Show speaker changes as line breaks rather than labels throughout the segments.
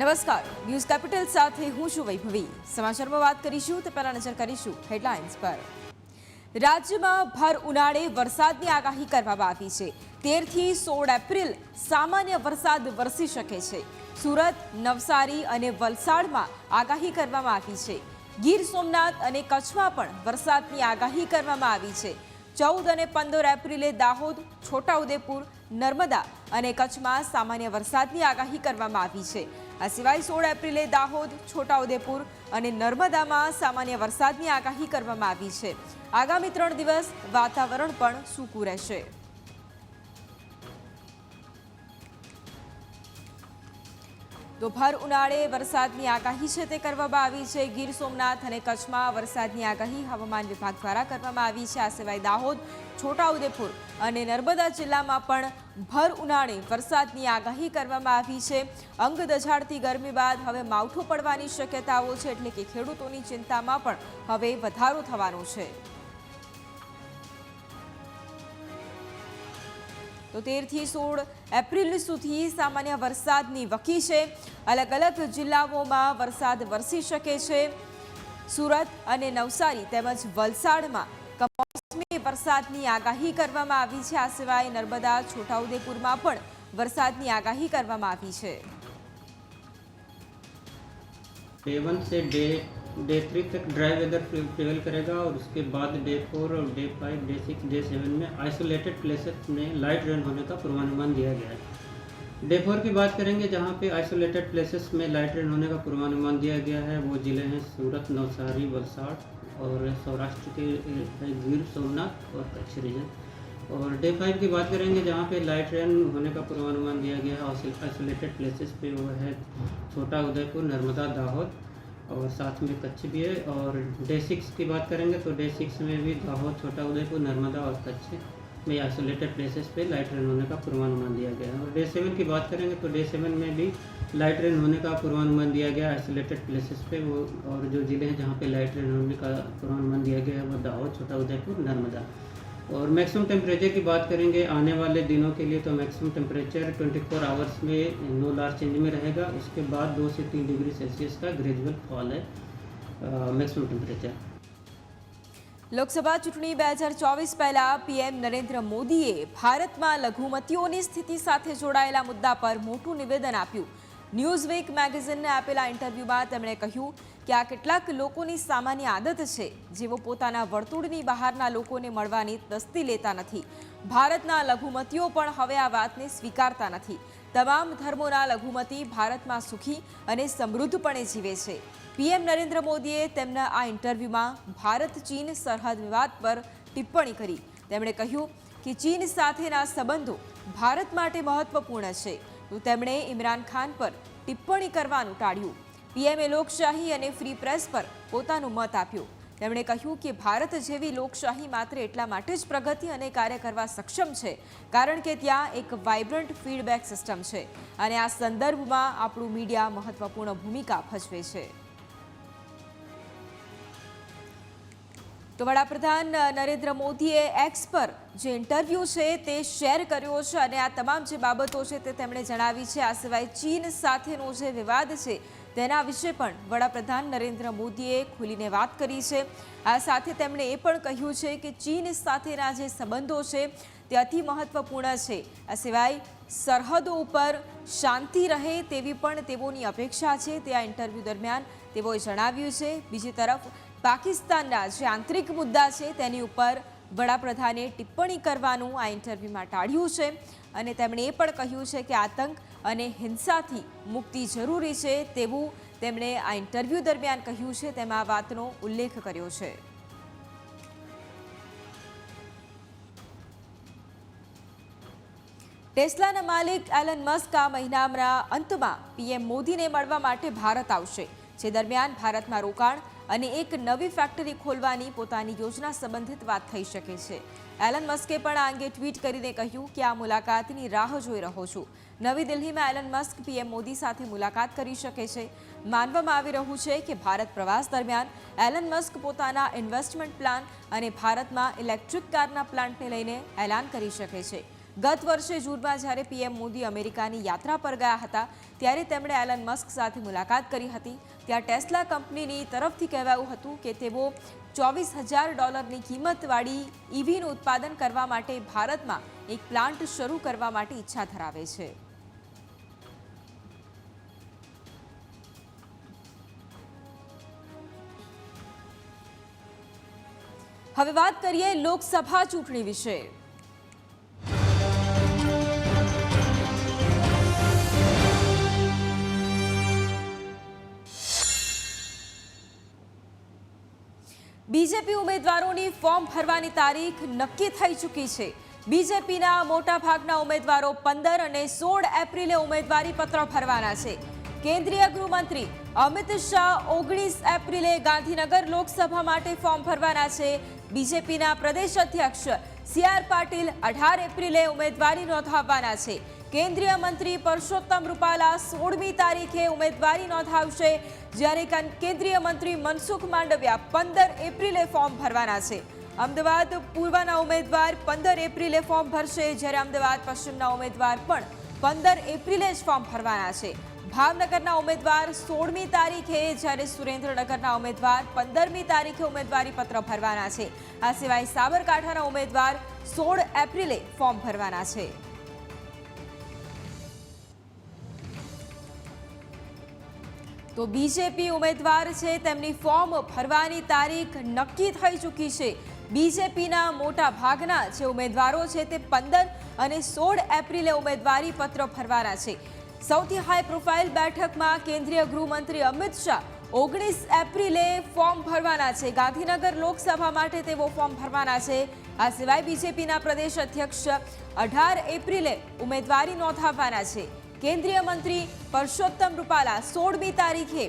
નમસ્કાર. News capital સાથે હું છું વૈભવી. સમાચારમાં વાત કરીશું તે પહેલા નજર કરીશું હેડલાઇન્સ પર. રાજ્યમાં ભર ઉનાળે વરસાદની આગાહી કરવામાં આવી છે. તેરથી સોળ એપ્રિલ સામાન્ય વરસાદ વરસી શકે છે. સુરત, નવસારી અને વલસાડમાં આગાહી કરવામાં આવી છે. ગીર સોમનાથ અને કચ્છમાં પણ વરસાદની આગાહી કરવામાં આવી છે. ચૌદ અને પંદર એપ્રિલે દાહોદ, છોટાઉદેપુર, નર્મદા અને કચ્છમાં સામાન્ય વરસાદની આગાહી કરવામાં આવી છે. આ સિવાય સોળ એપ્રિલે દાહોદ, છોટાઉદેપુર અને નર્મદામાં સામાન્ય વરસાદની આગાહી કરવામાં આવી છે. આગામી ત્રણ દિવસ વાતાવરણ પણ સૂકું રહેશે. તો ભર ઉનાળે વરસાદની આગાહી છે તે કરવામાં આવી છે. ગીર સોમનાથ અને કચ્છમાં વરસાદની આગાહી હવામાન વિભાગ દ્વારા કરવામાં આવી છે. આ સિવાય દાહોદ, છોટાઉદેપુર અને નર્મદા જિલ્લામાં પણ ભર ઉનાળે વરસાદની આગાહી કરવામાં આવી છે. અંગ દઝાડતી ગરમી બાદ હવે માવઠું પડવાની શક્યતાઓ છે એટલે કે ખેડૂતોની ચિંતામાં પણ હવે વધારો થવાનો છે. તો તેરથી સોળ એપ્રિલ સુધી સામાન્ય વરસાદની વકી છે. અલગ અલગ જિલ્લાઓમાં વરસાદ વરસી શકે છે. સુરત અને નવસારી તેમજ વલસાડમાં કમોસમી વરસાદની આગાહી કરવામાં આવી છે આ સિવાય નર્મદા છોટાઉદેપુરમાં પણ વરસાદની આગાહી કરવામાં આવી છે
डे वन से डे डे थ्री तक ड्राई वेदर प्रिवेल करेगा और उसके बाद डे फोर और day five day six day seven में आइसोलेटेड प्लेसेस में लाइट रेन होने का पूर्वानुमान दिया गया है डे फोर की बात करेंगे जहाँ पे आइसोलेटेड प्लेसेस में लाइट रेन होने का पूर्वानुमान दिया गया है वो ज़िले हैं सूरत नवसारी वलसाड़ और सौराष्ट्र के गिर सोमनाथ और कच्छ रीजन और डे फाइव की बात करेंगे, जहाँ पे लाइट रेन होने का पूर्वानुमान दिया गया है आइसोलेटेड प्लेसेस पे वो है छोटा उदयपुर, नर्मदा, दाहोद, और साथ में कच्छ भी है। और डे सिक्स की बात करेंगे तो डे सिक्स में भी दाहोद, छोटा उदयपुर, नर्मदा और कच्छ में आइसोलेटेड प्लेसेस पे लाइट रेन होने का पूर्वानुमान दिया गया है। और डे सेवन की बात करेंगे तो डे सेवन में भी लाइट रेन होने का पूर्वानुमान दिया गया आइसोलेटेड प्लेसेस पे वो और जो ज़िले हैं जहाँ पे लाइट रेन होने का पूर्वानुमान दिया गया है वो दाहोद छोटा उदयपुर नर्मदा और मैक्सिमम टेम्परेचर की बात करेंगे आने वाले दिनों के लिए तो मैक्सिमम टेम्परेचर 24 आवर्स में नो लार्ज चेंज में रहेगा उसके बाद दो से तीन डिग्री सेल्सियस का ग्रेजुअल फॉल है मैक्सिमम टेम्परेचर
લોકસભા ચૂંટણી બે હજાર ચોવીસ પહેલા પીએમ નરેન્દ્ર મોદીએ ભારતમાં લઘુમતીઓની સ્થિતિ સાથે જોડાયેલા મુદ્દા પર મોટું નિવેદન આપ્યું ન્યૂઝવીક મેગેઝિનને આપેલા ઇન્ટરવ્યૂમાં તેમણે કહ્યું કે આ કેટલાક લોકોની સામાન્ય આદત છે, જેઓ પોતાના વર્તુળની બહારના લોકોને મળવાની તસ્તી લેતા નથી. ભારતના લઘુમતીઓ પણ હવે આ વાતને સ્વીકારતા નથી. તમામ ધર્મોના લઘુમતી ભારતમાં સુખી અને સમૃદ્ધપણે જીવે છે. પીએમ નરેન્દ્ર મોદીએ તેમના આ ઇન્ટરવ્યૂમાં ભારત ચીન સરહદ વિવાદ પર ટિપ્પણી કરી. તેમણે કહ્યું કે ચીન સાથેના સંબંધો ભારત માટે મહત્વપૂર્ણ છે. તો તેમણે ઇમરાન ખાન પર ટિપ્પણી કરવાનું ટાળ્યું. પીએમએ લોકશાહી અને ફ્રી પ્રેસ પર પોતાનું મત આપ્યું. તેમણે કહ્યું કે ભારત જેવી લોકશાહી માત્ર એટલા માટે જ પ્રગતિ અને કાર્ય કરવા સક્ષમ છે, કારણ કે ત્યાં એક વાઇબ્રન્ટ ફીડબેક સિસ્ટમ છે અને આ સંદર્ભમાં આપણું મીડિયા મહત્વપૂર્ણ ભૂમિકા ભજવે છે. તો વડાપ્રધાન નરેન્દ્ર મોદીએ એક્સ પર જે ઇન્ટરવ્યૂ છે તે શેર કર્યો છે અને આ તમામ જે બાબતો છે તે તેમણે જણાવી છે. આ સિવાય ચીન સાથેનો જે વિવાદ છે તેના વિશે પણ વડાપ્રધાન નરેન્દ્ર મોદીએ ખુલીને વાત કરી છે. આ સાથે તેમણે એ પણ કહ્યું છે કે ચીન સાથેના જે સંબંધો છે તે અતિ મહત્વપૂર્ણ છે. આ સિવાય સરહદો ઉપર શાંતિ રહે તેવી પણ તેઓની અપેક્ષા છે. તે આ ઇન્ટરવ્યૂ દરમિયાન તેઓએ જણાવ્યું છે. બીજી તરફ પાકિસ્તાનના જે આંતરિક મુદ્દા છે તેની ઉપર વડાપ્રધાને ટિપ્પણી કરવાનું આ ઇન્ટરવ્યૂમાં ટાળ્યું છે. અને તેમણે એ પણ કહ્યું છે કે આતંક અને હિંસાથી મુક્તિ જરૂરી છે તેવું તેમણે આ ઇન્ટરવ્યૂ દરમિયાન કહ્યું છે. તેમાં વાતનો ઉલ્લેખ કર્યો છે. ટેસ્લાના માલિક એલન મસ્ક આ મહિનાના અંતમાં પીએમ મોદીને મળવા માટે ભારત આવશે, જે દરમિયાન ભારતમાં રોકાણ અને એક નવી ફેક્ટરી ખોલવાની પોતાની યોજના સંબંધિત વાત થઈ શકે છે. એલન મસ્કે પણ આ અંગે ટ્વીટ કરીને કહ્યું કે આ મુલાકાતની રાહ જોઈ રહ્યો છું. નવી દિલ્હીમાં એલન મસ્ક પીએમ મોદી સાથે મુલાકાત કરી શકે છે. માનવામાં આવી રહ્યું છે કે ભારત પ્રવાસ દરમિયાન એલન મસ્ક પોતાના ઇન્વેસ્ટમેન્ટ પ્લાન અને ભારતમાં ઇલેક્ટ્રિક કારના પ્લાન્ટને લઈને એલાન કરી શકે છે. ગત વર્ષે જૂનમાં જ્યારે પીએમ મોદી અમેરિકાની યાત્રા પર ગયા હતા, ત્યારે તેમણે એલન મસ્ક સાથે મુલાકાત કરી હતી. ત્યાં ટેસ્લા કંપનીની તરફથી કહેવાયું હતું કે તેઓ ચોવીસ હજાર ડોલરની કિંમતવાળી ઇવીનું ઉત્પાદન કરવા માટે ભારતમાં એક પ્લાન્ટ શરૂ કરવા માટે ઈચ્છા ધરાવે છે. હવે વાત કરીએ લોકસભા ચૂંટણી વિશે. બીજેપી ઉમેદવારોની ફોર્મ ભરવાની તારીખ નક્કી થઈ ચૂકી છે. બીજેપીના મોટાભાગના ઉમેદવારો પંદર અને સોળ એપ્રિલે ઉમેદવારી પત્ર ભરવાના છે. કેન્દ્રીય ગૃહમંત્રી અમિત શાહ ઓગણીસ એપ્રિલે ગાંધીનગર લોકસભા માટે ફોર્મ ભરવાના છે. બીજેપીના પ્રદેશ અધ્યક્ષ સી પાટીલ અઢાર એપ્રિલે ઉમેદવારી નોંધાવવાના છે. કેન્દ્રીય મંત્રી પરસોત્તમ રૂપાલા સોળમી તારીખે ઉમેદવારી નોંધાવશે, જ્યારે કેન્દ્રીય મંત્રી મનસુખ માંડવિયા પંદર એપ્રિલે ફોર્મ ભરવાના છે. અમદાવાદ પૂર્વના ઉમેદવાર પંદર એપ્રિલે ફોર્મ ભરશે, જ્યારે અમદાવાદ પશ્ચિમના ઉમેદવાર પણ પંદર એપ્રિલે જ ફોર્મ ભરવાના છે. ભાવનગરના ઉમેદવાર સોળમી તારીખે, જ્યારે સુરેન્દ્રનગરના ઉમેદવાર પંદરમી તારીખે ઉમેદવારી પત્ર ભરવાના છે. આ સિવાય સાબરકાંઠાના ઉમેદવાર સોળ એપ્રિલે ફોર્મ ભરવાના છે. તો બીજેપી ઉમેદવાર છે, તેમની ફોર્મ ભરવાની તારીખ નક્કી થઈ ચૂકી છે. બીજેપીના મોટા ભાગના જે ઉમેદવારો છે તે પંદર અને સોળ એપ્રિલે ઉમેદવારી પત્ર ભરવાના છે. સૌથી હાઈ પ્રોફાઇલ બેઠકમાં કેન્દ્રીય ગૃહમંત્રી અમિત શાહ ઓગણીસ એપ્રિલે ફોર્મ ભરવાના છે. ગાંધીનગર લોકસભા માટે તેઓ ફોર્મ ભરવાના છે. આ સિવાય બીજેપીના પ્રદેશ અધ્યક્ષ અઢાર એપ્રિલે ઉમેદવારી નોંધાવવાના છે. કેન્દ્રીય મંત્રી પરસોત્તમ રૂપાલા સોળમી તારીખે.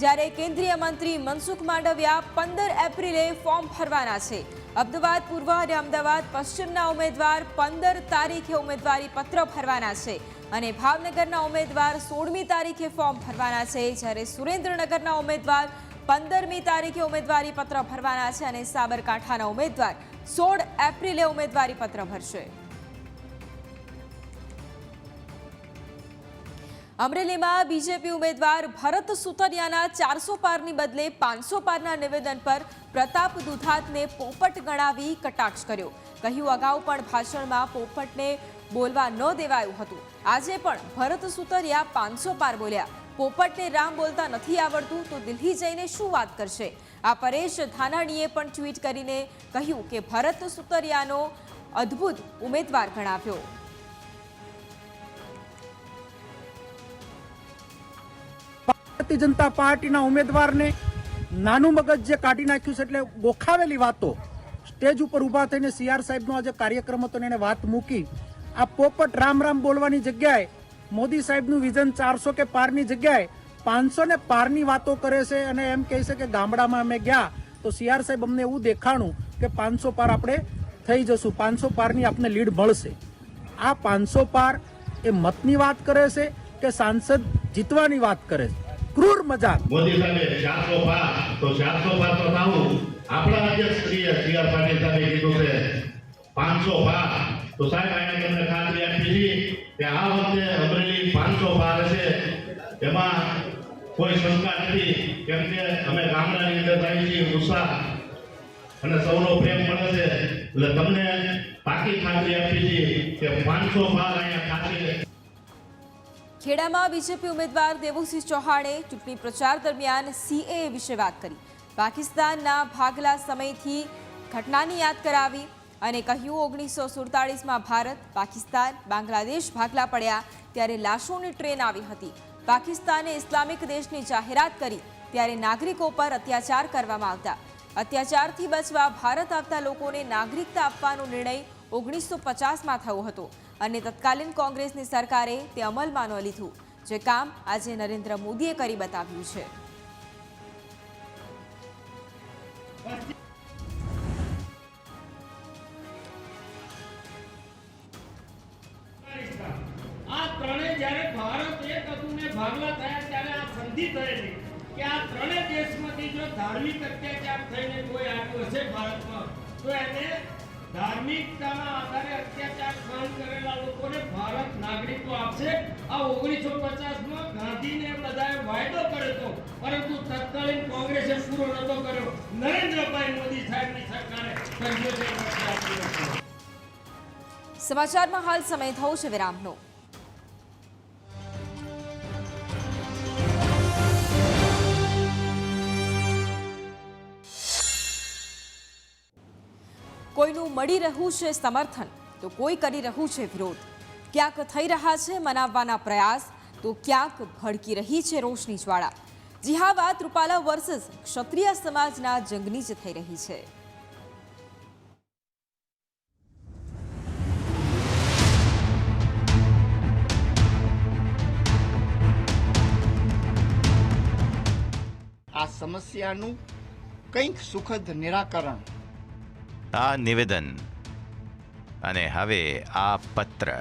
જ્યારે કેન્દ્રીય મંત્રી મનસુખ માંડવિયા પંદર એપ્રિલે ફોર્મ ભરવાના છે. અમદાવાદ, પૂર્વ અને અમદાવાદ પશ્ચિમના ઉમેદવાર પંદર તારીખે ઉમેદવારી પત્ર ભરવાના છે અને ભાવનગરના ઉમેદવાર સોળમી તારીખે ફોર્મ ભરવાના છે. જ્યારે સુરેન્દ્રનગરના ઉમેદવાર પંદરમી તારીખે ઉમેદવારી પત્ર ભરવાના છે અને સાબરકાંઠાના ઉમેદવાર સોળ એપ્રિલે ઉમેદવારી પત્ર ભરશે. અમરેલીમાં બીજેપી ઉમેદવાર ભરત સુતરિયાના ચારસો પારની બદલે પાંચસો પારના નિવેદન પર પ્રતાપ દુધાતને પોપટ ગણાવી કટાક્ષ કર્યો. કહ્યું અગાઉ પણ ભાષણમાં પોપટને બોલવા ન દેવાયું હતું. આજે પણ ભરત સુતરિયા પાંચસો પાર બોલ્યા. પોપટને રામ બોલતા નથી આવડતું તો દિલ્હી જઈને શું વાત કરશે? આ પરેશ ધાનાણીએ પણ ટ્વીટ કરીને કહ્યું કે ભરત સુતરિયાનો અદ્ભુત ઉમેદવાર ગણાવ્યો.
ભારતીય જનતા પાર્ટીના ઉમેદવારને નાનું મગજ જે કાઢી નાખ્યું છે એટલે ગોખાવેલી વાતો, સ્ટેજ ઉપર ઊભા થઈને સીઆર સાહેબનો આજે કાર્યક્રમ હતો એને વાત મૂકી. આ પોપટ રામ રામ બોલવાની જગ્યાએ, મોદી સાહેબનું વિઝન ચારસો કે પારની જગ્યાએ પાંચસો ને પારની વાતો કરે છે અને એમ કહે છે કે ગામડામાં અમે ગયા, તો સીઆર સાહેબ અમને એવું દેખાણું કે પાંચસો પાર આપણે થઈ જશું, પાંચસો પારની આપને લીડ મળશે. આ પાંચસો પાર એ મતની વાત કરે છે કે સાંસદ જીતવાની વાત કરે છે? ક્રૂર મજાક.
મોદી સાહેબ ચારસો પાર, તો ચારસો પાર તો થાવું. આપણા અધ્યક્ષશ્રીએ સી આર પાટીલ સાહેબે કીધું છે, પાંચસો પાર. તો સાહેબ અહીંયા તમને ખાતરી આપી છે કે આ વખતે અમરેલી પાંચસો પાર છે એમાં કોઈ શંકા નથી, કેમ કે અમે ગામડાની અંદર થાય છીએ ઉત્સાહ. અને સૌનો પ્રેમ મળે છે. એટલે તમને પાકી ખાતરી આપી છે કે પાંચસો પાર અહીંયા ખાતરી
ખેડામાં બીજેપી ઉમેદવાર દેવુસિંહ ચૌહાણે ચૂંટણી પ્રચાર દરમિયાન સીએ વિશે વાત કરી. પાકિસ્તાનના ભાગલા સમયથી ઘટનાની યાદ કરાવી અને કહ્યું ઓગણીસો સુડતાળીસમાં ભારત, પાકિસ્તાન, બાંગ્લાદેશ ભાગલા પડ્યા ત્યારે લાશોની ટ્રેન આવી હતી. પાકિસ્તાને ઇસ્લામિક દેશની જાહેરાત કરી ત્યારે નાગરિકો પર અત્યાચાર કરવામાં આવતા. અત્યાચારથી બચવા ભારત આવતા લોકોને નાગરિકતા આપવાનો નિર્ણય ઓગણીસો પચાસમાં થયો હતો. અને તત્કાલીન કોંગ્રેસની સરકારે તે અમલમાં ન લીધું, જે કામ આજે નરેન્દ્ર મોદીએ કરી બતાવ્યું છે.
પરંતુ તત્કાલીન કોંગ્રેસે પૂરો નતો કર્યો. નરેન્દ્રભાઈ મોદી સાહેબની સરકારે
સમાચારમાં હાલ સમય થયો છે વિરામનો. કોઈનું મળી રહ્યું છે સમર્થન, તો કોઈ કરી રહ્યું છે વિરોધ. ક્યાંક થઈ રહ્યા છે મનાવવાના પ્રયાસ, તો ક્યાંક ભડકી રહી છે રોશની જ્વાળા. જી હા વાત રૂપાલા વર્સસ ક્ષત્રિય સમાજના જંગની જ થઈ રહી છે.
આ સમસ્યાનું કંઈક સુખદ નિરાકરણ.
આ નિવેદન. અને હવે આ પત્ર.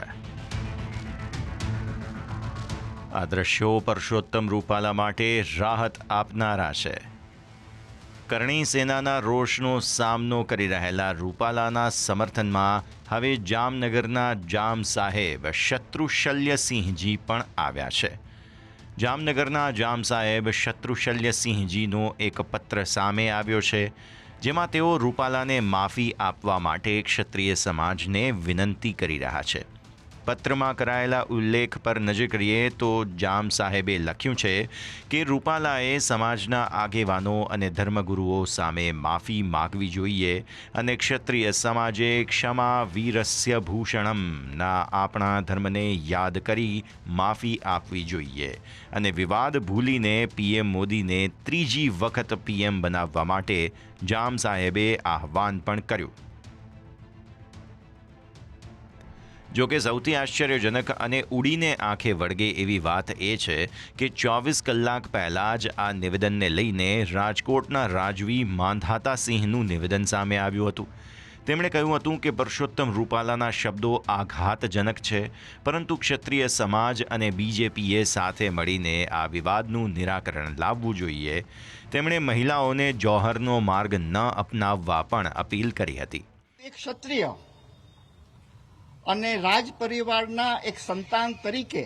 આ દ્રશ્યો પરસોત્તમ રૂપાલા માટે રાહત આપનારા છે. કરણી સેનાના રોષનો સામનો કરી રહેલા રૂપાલાના સમર્થનમાં હવે જામનગરના જામ સાહેબ શત્રુશલ્યસિંહજી પણ આવ્યા છે. જામનગરના જામ સાહેબ શત્રુશલ્યસિંહજીનો એક પત્ર સામે આવ્યો છે, જેમાં તેઓ રૂપાલાને માફી આપવા માટે ક્ષત્રિય સમાજને વિનંતી કરી રહ્યા છે. પત્રમાં કરાયેલા ઉલ્લેખ પર નજર કરીએ તો જામ સાહેબે લખ્યું છે કે રૂપાલાએ સમાજના આગેવાનો અને ધર્મગુરુઓ સામે માફી માગવી જોઈએ અને ક્ષત્રિય સમાજે ક્ષમા વીરસ્ય ભૂષણમના આપણા ધર્મને યાદ કરી માફી આપવી જોઈએ અને વિવાદ ભૂલીને પીએમ મોદીને ત્રીજી વખત પીએમ બનાવવા માટે જામ સાહેબે આહવાન પણ કર્યું. જો કે સૌથી આશ્ચર્યજનક અને ઉડીને આંખે વળગે એવી વાત એ છે કે ચોવીસ કલાક પહેલાં જ આ નિવેદનને લઈને રાજકોટના રાજવી માંધાતા સિંહનું નિવેદન સામે આવ્યું હતું. તેમણે કહ્યું હતું કે પરસોત્તમ રૂપાલાના શબ્દો આઘાતજનક છે, પરંતુ ક્ષત્રિય સમાજ અને બીજેપીએ સાથે મળીને આ વિવાદનું નિરાકરણ લાવવું જોઈએ. તેમણે મહિલાઓને જોહરનો માર્ગ ન અપનાવવા પણ અપીલ કરી હતી.
એક ક્ષત્રિય અને રાજ પરિવારના એક સંતાન તરીકે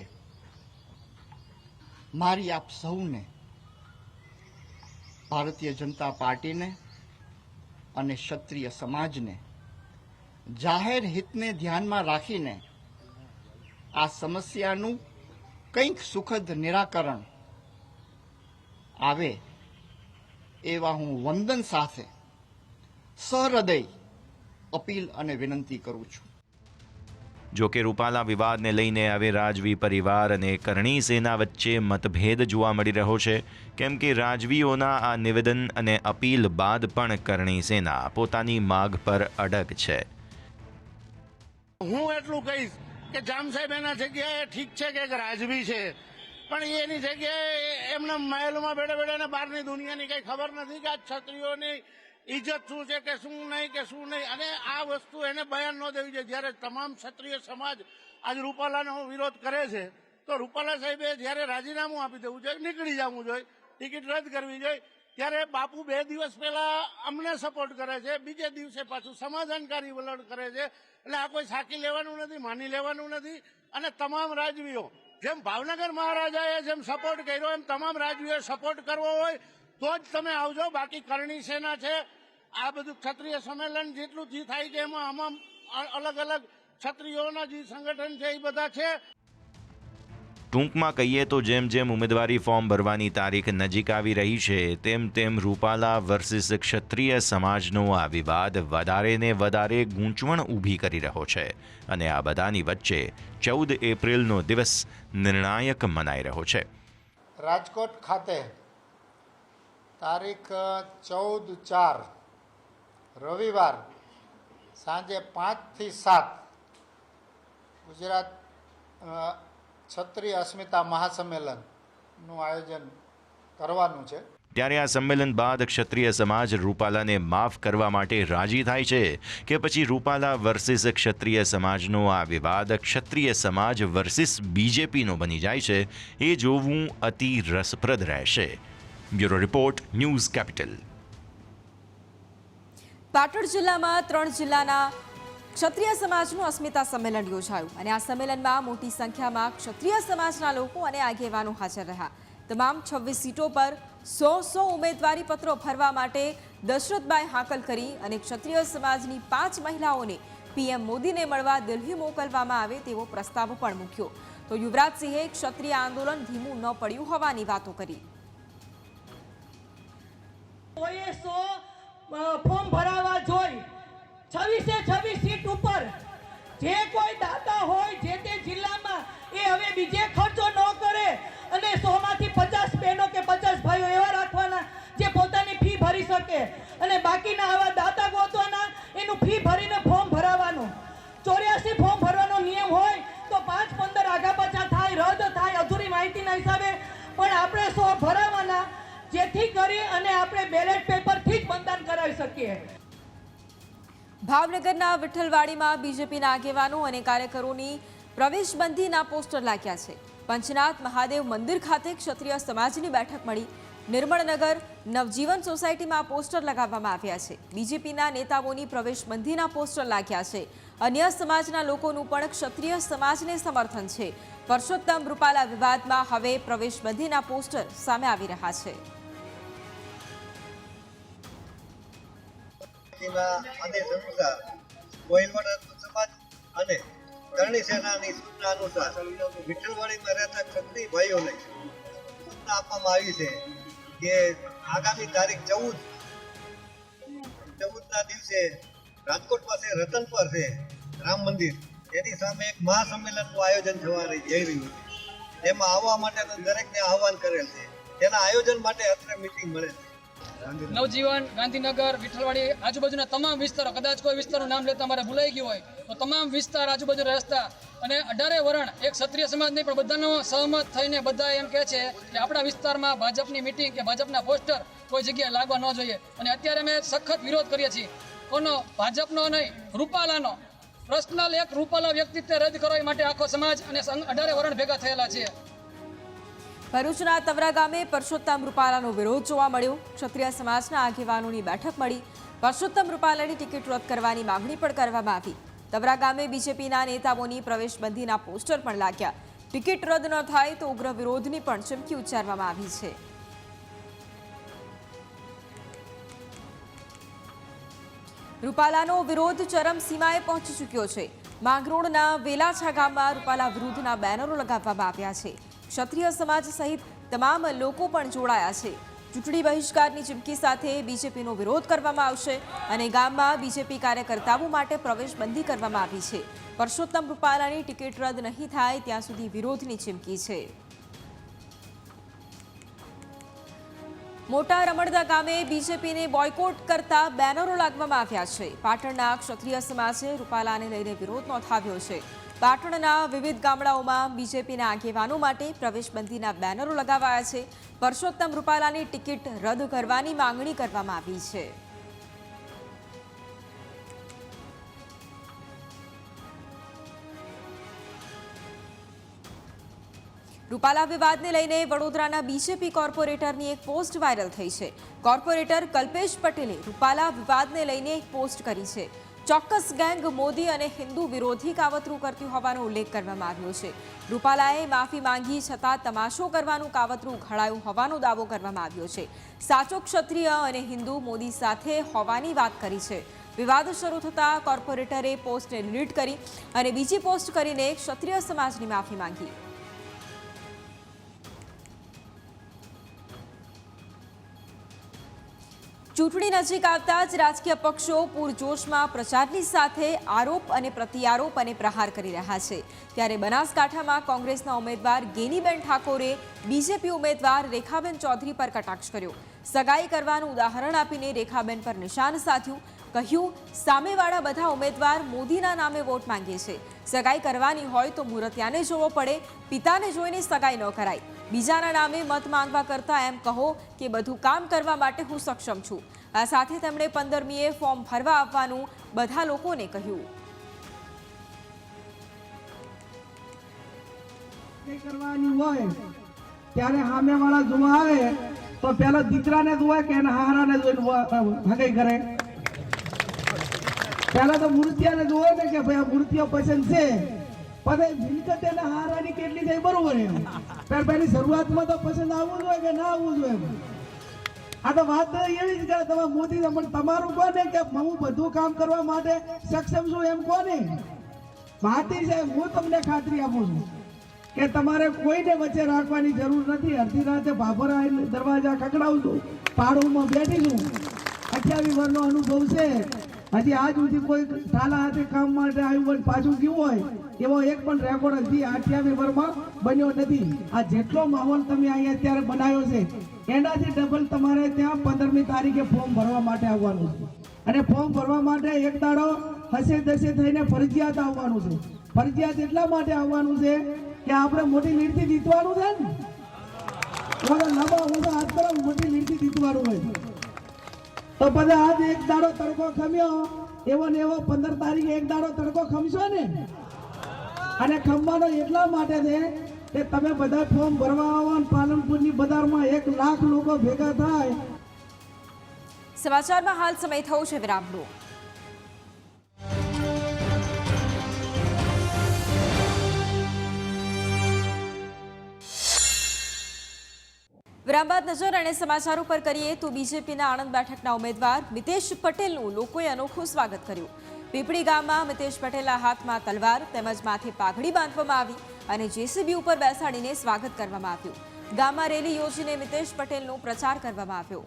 મારી આપ સૌને ભારતીય જનતા પાર્ટીને અને ક્ષત્રિય સમાજને જાહેર હિતને ધ્યાનમાં રાખીને આ સમસ્યાનું કંઈક સુખદ નિરાકરણ આવે એવા હું વંદન સાથે સહૃદય અપીલ અને વિનંતી કરું છું.
જો કે રૂપાલા વિવાદને લઈને હવે રાજવી પરિવાર અને કરણી સેના વચ્ચે મતભેદ જોવા મળી રહ્યો છે. કેમ કે રાજવીઓના આ નિવેદન અને અપીલ બાદ પણ કરણી સેના પોતાની માગ પર અડગ છે.
હું એટલું કહીશ કે જામ સાહેબ એના જગ્યાએ ઠીક છે કે રાજવી છે. પણ એની જગ્યાએ એમના મહેલમાં બેઠા બેઠા બહારની દુનિયાની કઈ ખબર નથી કે આ ક્ષત્રિયોની ઇજ્જત શું છે કે શું નહીં, કે શું નહીં? અને આ વસ્તુ એને બયાન ન દેવી જોઈએ. જ્યારે તમામ ક્ષત્રિય સમાજ આજ રૂપાલાનો વિરોધ કરે છે, તો રૂપાલા સાહેબે જ્યારે રાજીનામું આપી દેવું જોઈએ, નીકળી જવું જોઈએ, ટિકિટ રદ કરવી જોઈએ, ત્યારે બાપુ બે દિવસ પહેલા અમને સપોર્ટ કરે છે, બીજે દિવસે પાછું સમાધાનકારી વલણ કરે છે. એટલે આ કોઈ સાકી લેવાનું નથી, માની લેવાનું નથી. અને તમામ રાજવીઓ, જેમ ભાવનગર મહારાજાએ જેમ સપોર્ટ કર્યો, એમ તમામ રાજવીઓએ સપોર્ટ કરવો હોય તો જ તમે આવજો બાકી કરણી સેના છે. આ બધું ક્ષત્રિય સંમેલન જેટલું જી થાય છે એમાં આમાં અલગ અલગ ક્ષત્રિયોના જે સંગઠન છે એ બધા છે.
ટૂંકમાં કહીએ તો જેમ જેમ ઉમેદવારી ફોર્મ ભરવાની તારીખ નજીક આવી રહી છે તેમ તેમ રૂપાલા વર્સિસ ક્ષત્રિય સમાજનો આ વિવાદ વધારે ને વધારે ગૂંચવણ ઊભી કરી રહ્યો છે અને આ બધાની વચ્ચે ચૌદ એપ્રિલનો દિવસ નિર્ણાયક મનાઈ રહ્યો છે.
રાજકોટ ખાતે તારીખ ચૌદ ચાર, રવિવાર, સાંજે પાંચથી સાત, ગુજરાત ક્ષત્રિય અસ્મિતા મહાસંમેલનનું આયોજન કરવાનું છે.
ત્યારે આ સંમેલન બાદ ક્ષત્રિય સમાજ રૂપાલાને માફ કરવા માટે રાજી થાય છે કે પછી રૂપાલા વર્સિસ ક્ષત્રિય સમાજનો આ વિવાદ ક્ષત્રિય સમાજ વર્સિસ બીજેપીનો બની જાય છે એ જોવું અતિ રસપ્રદ રહેશે. Bureau report, news capital.
Patan જિલ્લામાં ત્રણ જિલ્લાના ક્ષત્રિય સમાજનું અસ્મિતા સંમેલન યોજાયું અને આ સંમેલનમાં મોટી સંખ્યામાં ક્ષત્રિય સમાજના લોકો અને આગેવાનો હાજર રહ્યા. તમામ છવ્વીસ સીટો પર સો સો ઉમેદવારી પત્રો ભરવા માટે દશરથભાઈ હાકલ કરી અને ક્ષત્રિય સમાજની પાંચ મહિલાઓને પીએમ મોદીને મળવા દિલ્હી મોકલવામાં આવે તેવો પ્રસ્તાવ પણ મૂક્યો. તો યુવરાજસિંહે ક્ષત્રિય આંદોલન ધીમું ન પડ્યું હોવાની વાતો કરી.
સોએ સો ફોર્મ ભરાવા જોઈ છવ્વીસે છવ્વીસ સીટ ઉપર જે કોઈ દાતા હોય જે તે જિલ્લામાં એ હવે બીજે ખર્ચો ન કરે અને સો માંથી પચાસ બહેનો કે પચાસ ભાઈઓ એવા રાખવાના જે પોતાની ફી ભરી શકે. અને બાકીના આવા દાતા ગોતવાના એનું ફી ભરીને ફોર્મ ભરાવાનું. ચોર્યાસી ફોર્મ ભરવાનો નિયમ હોય તો પાંચ પંદર આગા પાછા થાય, રદ થાય, અધૂરી માહિતીના હિસાબે. પણ આપણે સો ભરાવાના જેથી કરી અને આપણે બેલેટ પેપરથી જ મતદાન કરાવી શકીએ.
ભાવનગરના વિઠ્ઠલવાડીમાં બીજેપીના આગેવાનો અને કાર્યકરોની પ્રવેશબંધીના પોસ્ટર લાગ્યા છે. પંચનાથ મહાદેવ મંદિર ખાતે ક્ષત્રિય સમાજની બેઠક મળી. નિર્મળનગર નવજીવન સોસાયટીમાં પોસ્ટર લગાવવામાં આવ્યા છે. બીજેપીના નેતાઓની પ્રવેશબંધીના પોસ્ટર લાગ્યા છે. અન્ય સમાજના લોકોનું પણ ક્ષત્રિય સમાજને સમર્થન છે. પરસોત્તમ રૂપાલા વિવાદમાં હવે પ્રવેશબંધીના પોસ્ટર સામે આવી રહ્યા છે.
ના અને સંસ્કાર કોઈલવાડા સમાજ અને ધરણી સેનાની સૂચના અનુસાર વિઠ્ઠલવાડીમાં રહેતા ક્ષત્રિય ભાઈઓને સૂચના આપવામાં આવી છે કે આગામી તારીખ ચૌદ ચૌદ ના દિવસે રાજકોટ પાસે રતન પર છે રામ મંદિર. એની સામે એક મહાસંમેલનનું આયોજન થવા જઈ રહ્યું છે. તેમાં આવવા માટે દરેકને આહવાન કરેલ છે. તેના આયોજન માટે અત્રે મિટિંગ મળે છે.
નવજીવન, ગાંધીનગર, વિઠ્ઠલવાડી આજુબાજુના તમામ વિસ્તારો, કદાચ કોઈ વિસ્તારનું નામ લેતા મારે ભૂલાઈ ગયું હોય, તો તમામ વિસ્તાર આજુબાજુના રસ્તા અને અઢારે વરણ, એક ક્ષત્રિય સમાજ નહીં, પણ બધાનો સહમત થઈને બધા એમ કહે છે કે આપણા વિસ્તારમાં ભાજપની મિટિંગ કે ભાજપના પોસ્ટર કોઈ જગ્યાએ લાગવા ન જોઈએ. અને અત્યારે અમે સખત વિરોધ કરીએ છીએ. કોનો? ભાજપનો નહીં, રૂપાલાનો. પર્સનલ એક રૂપાલા વ્યક્તિત્વ રદ કરવા માટે આખો સમાજ અને અઢારે વરણ ભેગા થયેલા છે.
ભરૂચના તવરા ગામે પરસોત્તમ રૂપાલાનો વિરોધ જોવા મળ્યો. ક્ષત્રિય સમાજના આગેવાનોની બેઠક મળી. પરસોત્તમ રૂપાલાની ટિકિટ રદ કરવાની માંગણી પણ કરવામાં આવી. તવરા ગામે બીજેપીના નેતાઓની પ્રવેશબંધીના પોસ્ટર પણ લાગ્યા. ટિકિટ રદ ન થાય તો ઉગ્ર વિરોધની પણ ચીમકી ઉચ્ચારવામાં આવી છે. રૂપાલાનો વિરોધ ચરમસીમાએ પહોંચી ચૂક્યો છે. માંગરોળના વેલાછા ગામમાં રૂપાલા વિરુદ્ધના બેનરો લગાવવામાં આવ્યા છે. ક્ષત્રિય સમાજ સહિત તમામ લોકો પણ જોડાયા છે. ચૂંટણી બહિષ્કારની ચીમકી સાથે બીજેપીનો વિરોધ કરવામાં આવશે અને ગામમાં બીજેપી કાર્યકર્તાઓ માટે પ્રવેશબંધી કરવામાં આવી છે. પરસોત્તમ રૂપાલાની ટિકિટ રદ નહીં થાય ત્યાં સુધી વિરોધની ચીમકી છે. મોટા રમણદા ગામે બીજેપીને બોયકોટ કરતા બેનરો લાગવામાં આવ્યા છે. પાટણના ક્ષત્રિય સમાજે રૂપાલાને લઈને વિરોધ નોંધાવ્યો છે. પાટણના વિવિધ ગામડાઓમાં બીજેપીના આગેવાનો માટે પ્રવેશબંધીના બેનરો લગાવાયા છે. પરસોત્તમ રૂપાલાની ટિકિટ રદ કરવાની માંગણી કરવામાં આવી છે. રૂપાલા વિવાદને લઈને વડોદરાના બીજેપી કોર્પોરેટરની એક પોસ્ટ વાયરલ થઈ છે. કોર્પોરેટર કલ્પેશ પટેલે રૂપાલા વિવાદને લઈને એક પોસ્ટ કરી છે. ચોક્કસ ગેંગ મોદી અને હિન્દુ વિરોધી કાવતરું કરતી હોવાનો ઉલ્લેખ કરવામાં આવ્યો છે. રૂપાલાએ માફી માંગી છતાં તમાશો કરવાનું કાવતરું ઘડાયું હોવાનો દાવો કરવામાં આવ્યો છે. સાચો ક્ષત્રિય અને હિન્દુ મોદી સાથે હોવાની વાત કરી છે. વિવાદ શરૂ થતાં કોર્પોરેટરે પોસ્ટને ડિલીટ કરી અને બીજી પોસ્ટ કરીને ક્ષત્રિય સમાજની માફી માંગી. ચૂંટણી નજીક આવતા જ રાજકીય પક્ષો પૂરજોશમાં પ્રચારની સાથે આરોપ અને પ્રત્યારોપ અને પ્રહાર કરી રહ્યા છે. ત્યારે બનાસકાંઠામાં કોંગ્રેસના ઉમેદવાર ગેનીબેન ઠાકોરે બીજેપી ઉમેદવાર રેખાબેન ચૌધરી પર કટાક્ષ કર્યો. સગાઈ કરવાનું ઉદાહરણ આપીને રેખાબેન પર નિશાન સાધ્યું. કહ્યું, સામેવાળા બધા ઉમેદવાર મોદીના નામે વોટ માંગે છે. સગાઈ કરવાની હોય તો મુરતિયાને જોવો પડે, પિતાને જોઈને સગાઈ ન કરાય. બીજાના નામે મત માંગવા કરતાં એમ કહો કે બધું કામ કરવા માટે હું સક્ષમ છું. આ સાથે તેમણે પંદરમીએ ફોર્મ ભરવા આપવાનું બધા લોકોને કહ્યું.
કરવાની હોય, ત્યારે સામે વાળા જોવા આવે, તો પેલા દીકરાને જોવે કે એના હારાને જોઈને હગાઈ કરે. પહેલા તો મૂર્તિયાને જોવે ને કે ભાઈ આ મૂર્તિઓ પસંદ છે. પછી મિલકત એને હારાની કેટલી થઈ બરોબર એમ. પણ પેલી શરૂઆતમાં તો પસંદ આવવું જોઈએ કે ના આવવું જોઈએ આ તો વાત એવી જ કરે તમે મોદી પણ તમારું કોને કે હું બધું કામ કરવા માટે સક્ષમ છું એમ કોને? ભારતી છે, હું તમને ખાતરી આપું છું કે તમારે કોઈને વચ્ચે રાખવાની જરૂર નથી. અડધી રાતે ભાભરા દરવાજા ખકડાવું છું, પાડોમાં બેઠી છું. અઠ્યાવીસ વર્ષનો અનુભવ છે. હજી આજ સુધી કોઈ ઠાલા હાથે કામ માટે આવ્યું હોય પાછું ગયું હોય એવો એક પણ રેકોર્ડ હજી અઠ્યાવીસ વર્ષમાં બન્યો નથી. આ જેટલો માહોલ તમે અહીંયા અત્યારે બનાવ્યો છે, એનાથી ડબલ તમારે ત્યાં પંદરમી તારીખે ફોર્મ ભરવા માટે આવવાનું છે. અને ફોર્મ ભરવા માટે એક દાડો હસે દસે થઈને ફરજિયાત આવવાનું છે. ફરજિયાત એટલા માટે આવવાનું છે કે આપણે મોટી લીડથી જીતવાનું છે ને? લાંબા હાથ તરફ મોટી લીડથી જીતવાનું હોય. તો પછી આજ એક દાડો તડકો ખમ્યો. એવો ને એવો પંદર તારીખે એક દાડો તડકો ખમશો ને? અને ખમવાનો એટલા માટે છે કે તમે બધા ફોર્મ ભરવા આવો અને પાલનપુરની બજારમાં એક લાખ લોકો ભેગા થાય.
સમાચારમાં હાલ સમય થયો છે વિરામનો. વિરામ બાદ નજર અને સમાચારો પર કરીએ તો બીજેપીના આણંદ બેઠકના ઉમેદવાર મિતેશ પટેલનું લોકોએ અનોખું સ્વાગત કર્યું. પીપળી ગામમાં મિતેશ પટેલના હાથમાં તલવાર તેમજ માથે પાઘડી બાંધવામાં આવી અને જેસીબી ઉપર બેસાડીને સ્વાગત કરવામાં આવ્યું. ગામમાં રેલી યોજીને મિતેશ પટેલનો પ્રચાર કરવામાં આવ્યો.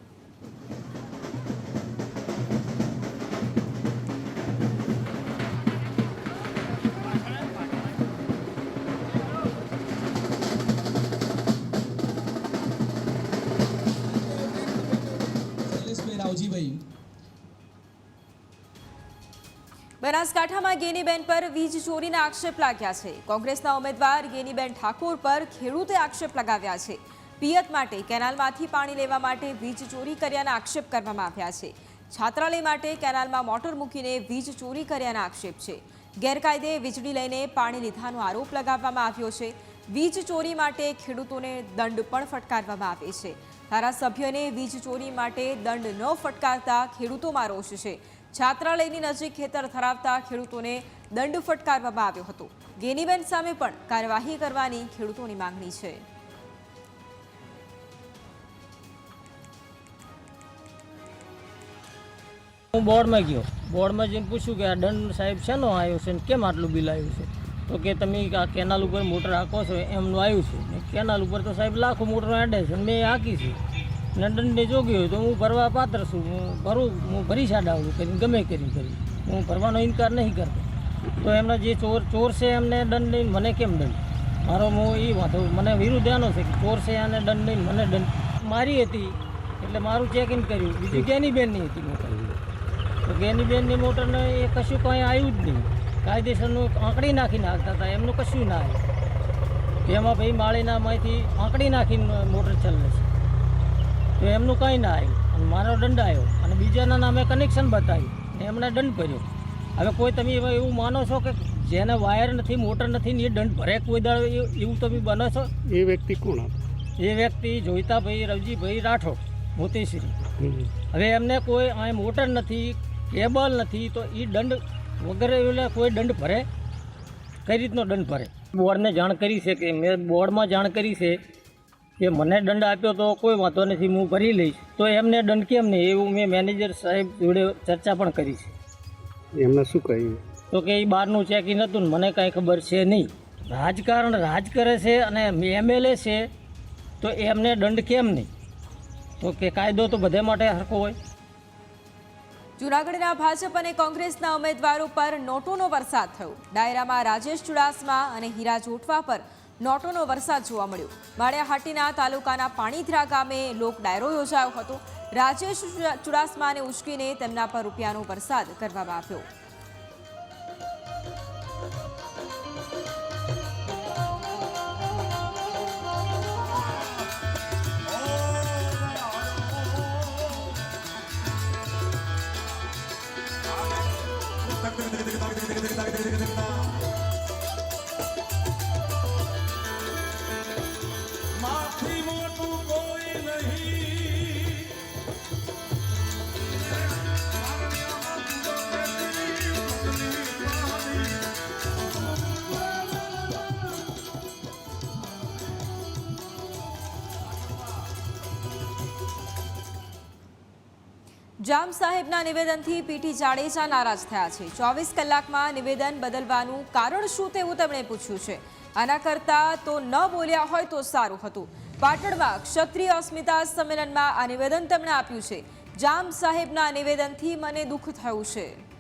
બનાસકાંઠામાં ગેનીબેન પર વીજ ચોરીના આક્ષેપ લાગ્યા છે. કોંગ્રેસના ઉમેદવાર ગેનીબેન ઠાકોર પર ખેડૂતે આક્ષેપ લગાવ્યા છે. પિયત માટે કેનાલમાંથી પાણી લેવા માટે વીજ ચોરી કર્યાના આક્ષેપ કરવામાં આવ્યા છે. છાત્રાલય માટે કેનાલમાં મોટર મૂકીને વીજ ચોરી કર્યાના આક્ષેપ છે. ગેરકાયદે વીજળી લઈને પાણી લીધાનો આરોપ લગાવવામાં આવ્યો છે. વીજ ચોરી માટે ખેડૂતોને દંડ પણ ફટકારવામાં આવે છે. ધારાસભ્યને વીજ ચોરી માટે દંડ ન ફટકારતા ખેડૂતોમાં રોષ છે. છાત્રાલયની નજીક ખેતર ધરાવતા ખેડૂતોને દંડ ફટકારવામાં આવ્યો હતો. ગેનીબેન સામે પણ કાર્યવાહી કરવાની ખેડૂતોની માંગણી છે.
હું બોર્ડમાં ગયો. બોર્ડમાં જઈને પૂછ્યું કે આ દંડ સાહેબ શેનો આવ્યો છે ને કેમ આટલું બિલ આવ્યું છે? તો કે તમે આ કેનાલ ઉપર મોટર હાંકો છો એમનું આવ્યું છે. કેનાલ ઉપર તો સાહેબ લાખો મોટર અડે છે મેં હાંકી છે. ને ડે જોગ્યો તો હું ભરવા પાત્ર છું. હું ભરું, હું ભરી છાડાવું કરીને, ગમે કરીને કરી. હું ભરવાનો ઇનકાર નહીં કરતો. તો એમના જે ચોર ચોર છે એમને દંડ લઈને મને કેમ દંડ? મારો હું એ વાંધો, મને વિરુદ્ધ એનો છે કે ચોર છે આને દંડ લઈને મને દંડ. મારી હતી, એટલે મારું ચેક ઇન કર્યું. બીજું ગેની બેનની હતી મોટર. તો ગેની બેનની મોટરને એ કશું કંઈ આવ્યું જ નહીં. કાયદેસરનું આંકડી નાખીને નાખતા હતા. એમનું કશું ના આવ્યું. એમાં ભાઈ માળીનામાંથી આંકડી નાખીને મોટર ચાલે છે. તો એમનું કંઈ ના આવ્યું. અને મારો દંડ આવ્યો. અને બીજાના નામે કનેક્શન બતાવ્યું ને એમણે દંડ ભર્યો. હવે કોઈ તમે એવા એવું માનો છો કે જેને વાયર નથી મોટર નથી ને એ દંડ ભરે કોઈ દાડો એ- એવું તમે બનો છો?
એ વ્યક્તિ કોણ
એ વ્યક્તિ જોઈતાભાઈ રવજીભાઈ રાઠોડ મોતીશ્રી. હવે એમને કોઈ અહીં મોટર નથી કેબલ નથી તો એ દંડ વગેરે એટલે કોઈ દંડ ભરે? કઈ રીતનો દંડ ભરે? બોર્ડને જાણ કરી છે કે મેં બોર્ડમાં જાણ કરી છે. કે મને દંડ આપ્યો તો કોઈ વાંધો નથી હું ભરી લઈશ. તો એમને દંડ કેમ નહીં? એવું મેં મેનેજર સાહેબ જોડે ચર્ચા પણ કરી છે.
એમને શું કહ્યું?
તો કે એ બહારનું ચેકિંગ હતું ને મને કાંઈ ખબર છે નહીં. રાજકારણ રાજ કરે છે અને એમએલએ છે તો એમને દંડ કેમ નહીં? તો કે કાયદો તો બધે માટે હરકો હોય.
જૂનાગઢના ભાજપ અને કોંગ્રેસના ઉમેદવારો પર નોટોનો વરસાદ થયો. ડાયરામાં રાજેશ ચુડાસમા અને હીરા જોટવા પર નોટોનો વરસાદ જોવા મળ્યો. માળિયાહાટીના તાલુકાના પાણીધરા ગામે લોક ડાયરો યોજાયો હતો. રાજેશ ચુડાસમાને ઉશ્કીને તેમના પર રૂપિયાનો વરસાદ કરવામાં આવ્યો. Thank you. જામ સાહેબના નિવેદનથી પીટી જાડેજા નારાજ થયા છે. ચોવીસ કલાકમાં નિવેદન બદલવાનું કારણ શું તેવું તેમણે પૂછ્યું છે. આના કરતાં તો ન બોલ્યા હોય તો સારું હતું. પાટણમાં ક્ષત્રિય અસ્મિતા સંમેલનમાં આ નિવેદન તેમણે આપ્યું છે. જામ સાહેબના નિવેદનથી મને દુઃખ થયું છે.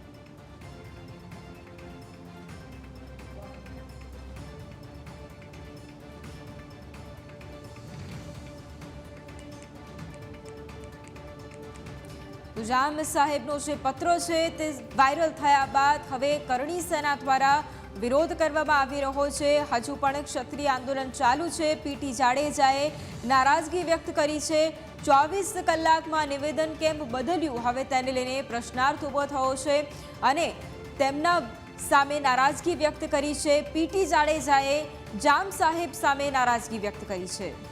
તો જામ સાહેબનો જે પત્ર છે તે વાયરલ થયા બાદ હવે કરણી સેના દ્વારા વિરોધ કરવામાં આવી રહ્યો છે. હજુ પણ ક્ષત્રિય આંદોલન ચાલુ છે. પીટી જાડેજાએ નારાજગી વ્યક્ત કરી છે. ચોવીસ કલાકમાં નિવેદન કેમ બદલ્યું? હવે તેને લઈને પ્રશ્નાર્થ ઊભો થયો છે અને તેમના સામે નારાજગી વ્યક્ત કરી છે. પીટી જાડેજાએ જામ સાહેબ સામે નારાજગી વ્યક્ત કરી છે.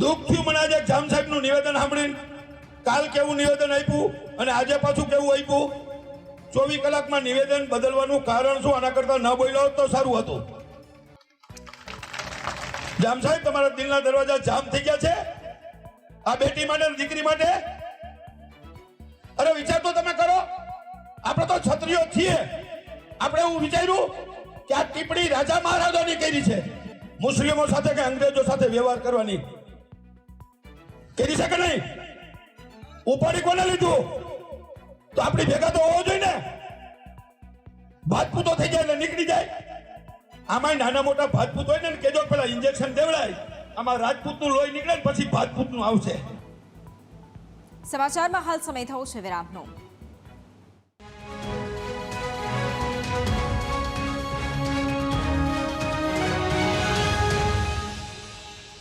દુઃખ થયું મને આજે જામ સાહેબનું નિવેદન સાંભળીને કાલ કેવું નિવેદન આપ્યું અને આજે પાછું કેવું આપ્યું? ચોવીસ કલાકમાં નિવેદન બદલવાનું કારણ શું? આના કરતા ન બોલ્યો તો સારું હતું. જામ સાહેબ, તમારા દિલના દરવાજા જામ થઈ ગયા છે? આ બેટી માટે, દીકરી માટે? અરે વિચાર તો તમે કરો. આપણે તો છત્રીઓ છીએ. આપણે એવું વિચાર્યું કે આ ટીપડી રાજા મહારાજાની કરી છે. મુસ્લિમો સાથે કે અંગ્રેજો સાથે વ્યવહાર કરવાની? કરી શકે નહીં. ઉપાડી કોને લીધું? તો આપણી ભેગા તો હોવો જોઈએ ને. ભાતપૂતો થઈ જાય એટલે નીકળી જાય. આમાં નાના મોટા ભાતપૂત હોય ને કેજો પેલા ઇન્જેક્શન દેવડાય. આમાં રાજપૂતનું લોહી નીકળે ને પછી ભાતપૂતનું આવશે.
સમાચારમાં હાલ સમય થયો છે વિરામનો.